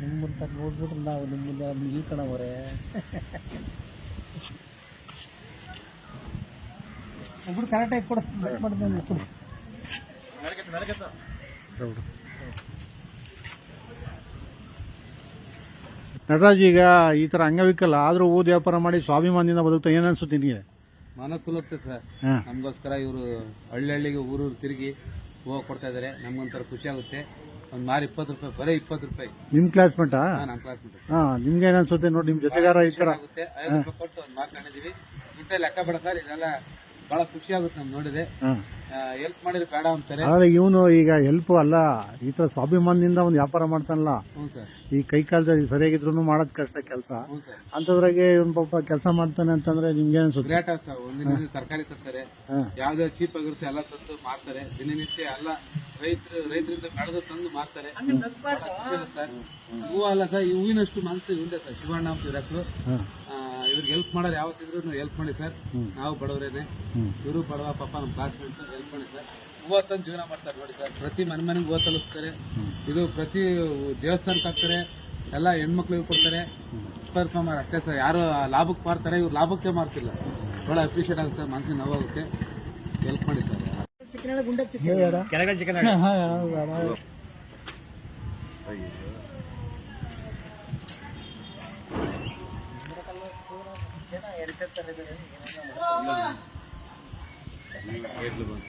ನಿಮ್ಮಂತ ನೋಡ್ಬಿಟ್ರೆ ನಾವು ನಿಮ್ಮನ್ನ ಈ ಕಣವರೆ. ಒಬ್ರು ಕರೆಕ್ಟಾಗಿ ಕೊಡ್ತೀನಿ ನಟರಾಜ್ ಈಗ ಈ ತರ ಅಂಗವಿಕಲ ಆದರೂ ಓದ್ ವ್ಯಾಪಾರ ಮಾಡಿ ಸ್ವಾಭಿಮಾನದಿಂದ ಬದುಕ್ತಾ ಏನು ಅನ್ಸುತ್ತೆ ನಿನಗೆ? ಸರ್. ನಮಗೋಸ್ಕರ ಇವರು ಹಳ್ಳಿ ಹಳ್ಳಿಗೆ ಊರೂರು ತಿರುಗಿ ಹೂವು ಕೊಡ್ತಾ ಇದ್ದಾರೆ ನಮ್ಗೊಂಥರ ಖುಷಿ ಆಗುತ್ತೆ. ಒಂದು ಮಾರು ಇಪ್ಪತ್ತು ರೂಪಾಯಿ ಬರೀ ಇಪ್ಪತ್ತು ರೂಪಾಯಿ. ನಿಮ್ ಕ್ಲಾಸ್ ಹಾ, ನಮ್ ಕ್ಲಾಸ್ ಹಾಂ ನಿಮ್ಗೆ ಏನ್ ಅನ್ಸುತ್ತೆ ನೋಡಿ ನಿಮ್ ಜೊತೆಗಾರ ಈ ತರ. ಆಗುತ್ತೆ. ಐದು ರೂಪಾಯಿ ಕೊಟ್ಟು ಒಂದು ಕಂಡಿದ್ದೀವಿ ಇಂಥ ಲೆಕ್ಕ ಬೇಡ ಸರ್ ಇದೆಲ್ಲ ಬಹಳ ಖುಷಿ ಆಗುತ್ತೆ ನಮ್ಗೆ ನೋಡಿದೆ ಹೆಲ್ಪ್ ಮಾಡಿದ್ರೆ ಬೇಡ ಅಂತಾರೆ. ಆದರೆ ಇವನು ಈಗ ಹೆಲ್ಪ್ ಅಲ್ಲ ಈ ತರ ಸ್ವಾಭಿಮಾನದಿಂದ ಒಂದು ವ್ಯಾಪಾರ ಮಾಡ್ತಾನಲ್ಲ. ಹ್ಞೂ ಸರ್. ಈ ಕೈ ಕಾಲದಲ್ಲಿ ಸರಿಯಾಗಿದ್ರು ಮಾಡೋದ್ ಕಷ್ಟ ಕೆಲಸ. ಹ್ಞೂ ಸರ್. ಅಂಥದ್ರಾಗೆ ಇವನು ಪಾಪ ಕೆಲಸ ಮಾಡ್ತಾನೆ ಅಂತಂದ್ರೆ ನಿಮ್ಗೆ ಅನ್ಸುತ್ತೆ ಗ್ರೇಟ್ ಸರ್. ಒಂದಿನ ತರಕಾರಿ ತರ್ತಾರೆ. ಯಾವ್ದು ಚೀಪ್ ಆಗಿರುತ್ತೆ ಎಲ್ಲ ತಂದು ಮಾರ್ತಾರೆ. ದಿನನಿತ್ಯ ಎಲ್ಲ ರೈತರು ರೈತರಿಂದ ಬೆಳೆದು ತಂದು ಮಾರ್ತಾರೆ. ಬಹಳ ಖುಷಿ ಆಗುತ್ತೆ ಸರ್. ಹೂವು ಅಲ್ಲ ಸರ್. ಈ ಹೂವಿನಷ್ಟು ಮನಸ್ಸು ಇದೆ ಸರ್. ಶಿವಣ್ಣ ಅಂತ ಹೆಸರು. ಇವ್ರಿಗೆ ಹೆಲ್ಪ್ ಮಾಡೋರು ಯಾವತ್ತಿದ್ರು ಹೆಲ್ಪ್ ಮಾಡಿ ಸರ್ ನಾವು ಬಡವರೇನೆ. ಇವರು ಬಡವ ಪಾಪ ನಮ್ಮ ಕ್ಲಾಸ್ಮೇಟ್ ಹೆಲ್ಪ್ ಮಾಡಿ ಸರ್ ಹೂವು ತಂದು ಜೀವನ ಮಾಡ್ತಾರೆ ನೋಡಿ ಸರ್ ಪ್ರತಿ ಮನೆ ಮನೆಗೆ ಹೂವು ತಲುಪ್ತಾರೆ. ಇದು ಪ್ರತಿ ದೇವಸ್ಥಾನಕ್ಕೆ ಹಾಕ್ತಾರೆ. ಎಲ್ಲ ಹೆಣ್ಮಕ್ಳಿಗೆ ಕೊಡ್ತಾರೆ. ಪರ್ಫಾರ್ಮರ್ ಅಷ್ಟೇ ಸರ್ ಯಾರು ಲಾಭಕ್ಕೆ ಮಾರ್ತಾರೆ ಇವ್ರು ಲಾಭಕ್ಕೆ ಮಾರ್ತಿಲ್ಲ. ಭಾಳ ಅಪ್ರಿಷಿಯೇಟ್ ಆಗುತ್ತೆ ಸರ್ ಮನಸ್ಸಿಗೆ ನೋವಾಗುತ್ತೆ. ಹೆಲ್ಪ್ ಮಾಡಿ ಸರ್ ಏನ ಎರಿತ ತರಬೇಡಿ ಏನೇನು